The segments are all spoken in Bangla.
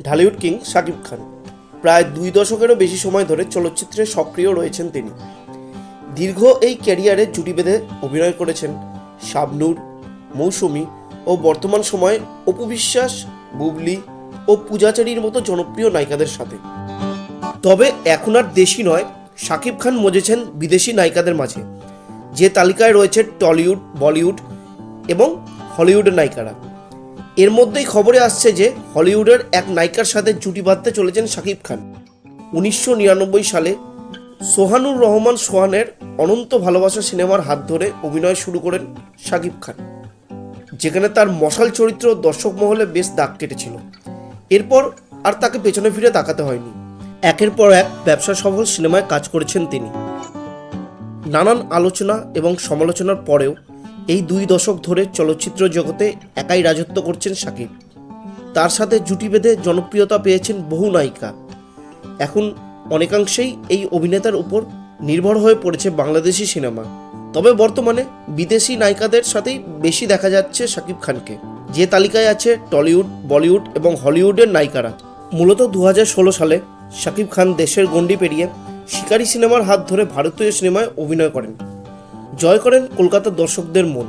ঢালিউড কিং শাকিব খান। প্রায় দুই দশকেরও বেশি সময় ধরে চলচ্চিত্রে সক্রিয় রয়েছেন তিনি। দীর্ঘ এই ক্যারিয়ারে জুটি বেঁধে অভিনয় করেছেন শাবনূর, মৌসুমি ও বর্তমান সময়ে অপু বিশ্বাস, বুবলি ও পূজাচারীর মতো জনপ্রিয় নায়িকাদের সাথে। তবে এখন আর দেশি নয় শাকিব খান মজেছেন বিদেশি নায়িকাদের মাঝে। যে তালিকায় রয়েছে টলিউড, বলিউড এবং হলিউডের নায়িকারা। এর মধ্যেই খবরে আসছে যে হলিউডের এক নায়িকার সাথে জুটি বাঁধতে চলেছেন শাকিব খান। উনিশশো নিরানব্বই সালে সোহানুর রহমান সোহানের অনন্ত ভালোবাসা সিনেমার হাত ধরে অভিনয় শুরু করেন শাকিব খান। যেখানে তার মশাল চরিত্র দর্শক মহলে বেশ দাগ কেটেছিল। এরপর আর তাকে পেছনে ফিরে তাকাতে হয়নি। একের পর এক ব্যবসা সফল সিনেমায় কাজ করেছেন তিনি। নানান আলোচনা এবং সমালোচনার পরেও এই দুই দশক ধরে চলচ্চিত্র জগতে একাই রাজত্ব করছেন শাকিব। তার সাথে জুটি বেঁধে জনপ্রিয়তা পেয়েছেন বহু নায়িকা। এখন অনেকাংশেই এই অভিনেতার উপর নির্ভর হয়ে পড়েছে বাংলাদেশি সিনেমা। তবে বর্তমানে বিদেশি নায়িকাদের সাথেই বেশি দেখা যাচ্ছে শাকিব খানকে। যে তালিকায় আছে টলিউড, বলিউড এবং হলিউডের নায়িকারা। মূলত দু হাজার ষোলো সালে শাকিব খান দেশের গণ্ডি পেরিয়ে শিকারী সিনেমার হাত ধরে ভারতীয় সিনেমায় অভিনয় করেন। জয় করেন কলকাতার দর্শকদের মন।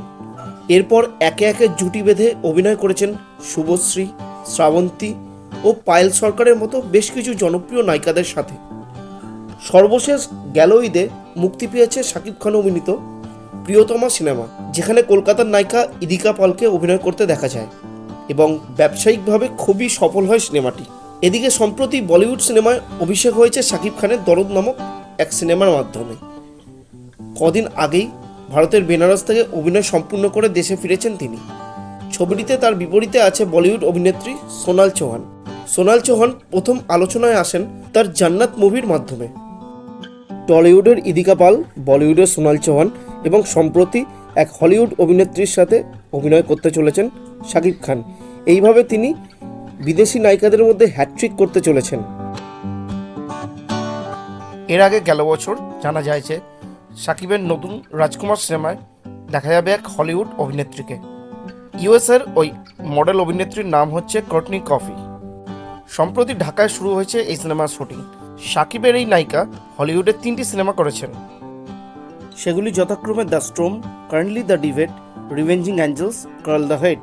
এরপর একে একে জুটি বেঁধে অভিনয় করেছেন শুভশ্রী, শ্রাবন্তী ও পায়েল সরকারের মতো বেশ কিছু জনপ্রিয় নায়িকাদের সাথে। সর্বশেষ গেল ঈদে মুক্তি পেয়েছে শাকিব খান অভিনীত প্রিয়তমা সিনেমা, যেখানে কলকাতার নায়িকা ইদিকা পালকে অভিনয় করতে দেখা যায় এবং ব্যবসায়িকভাবে খুবই সফল হয় সিনেমাটি। এদিকে সম্প্রতি বলিউড সিনেমায় অভিষেক হয়েছে শাকিব খানের দরদ নামক এক সিনেমার মাধ্যমে। কদিন আগেই ভারতের বেনারস থেকে অভিনয় সম্পূর্ণ করে দেশে ফিরেছেন তিনি। ছবিটিতে তার বিপরীতে আছে বলিউড অভিনেত্রী সোনাল চৌহান। সোনাল চৌহান প্রথম আলোচনায় আসেন তার জান্নাত মুভির মাধ্যমে। টলিউডের ইদিকা পাল, বলিউডের সোনাল চৌহান এবং সম্প্রতি এক হলিউড অভিনেত্রীর সাথে অভিনয় করতে চলেছেন শাকিব খান। এইভাবে তিনি বিদেশি নায়িকাদের মধ্যে হ্যাট্রিক করতে চলেছেন। এর আগে গেল বছর জানা যায় যে সাকিবের নতুন রাজকুমার সিনেমায় দেখা যাবে এক হলিউড অভিনেত্রীকে। ইউএসের ওই মডেল অভিনেত্রীর নাম হচ্ছে কর্টনি কফি। সম্প্রতি ঢাকায় শুরু হয়েছে এই সিনেমার শুটিং। সাকিবের এই নায়িকা হলিউডে তিনটি সিনেমা করেছেন। সেগুলি যথাক্রমে the storm currently the ডিভেট, revenging angels, Carl the head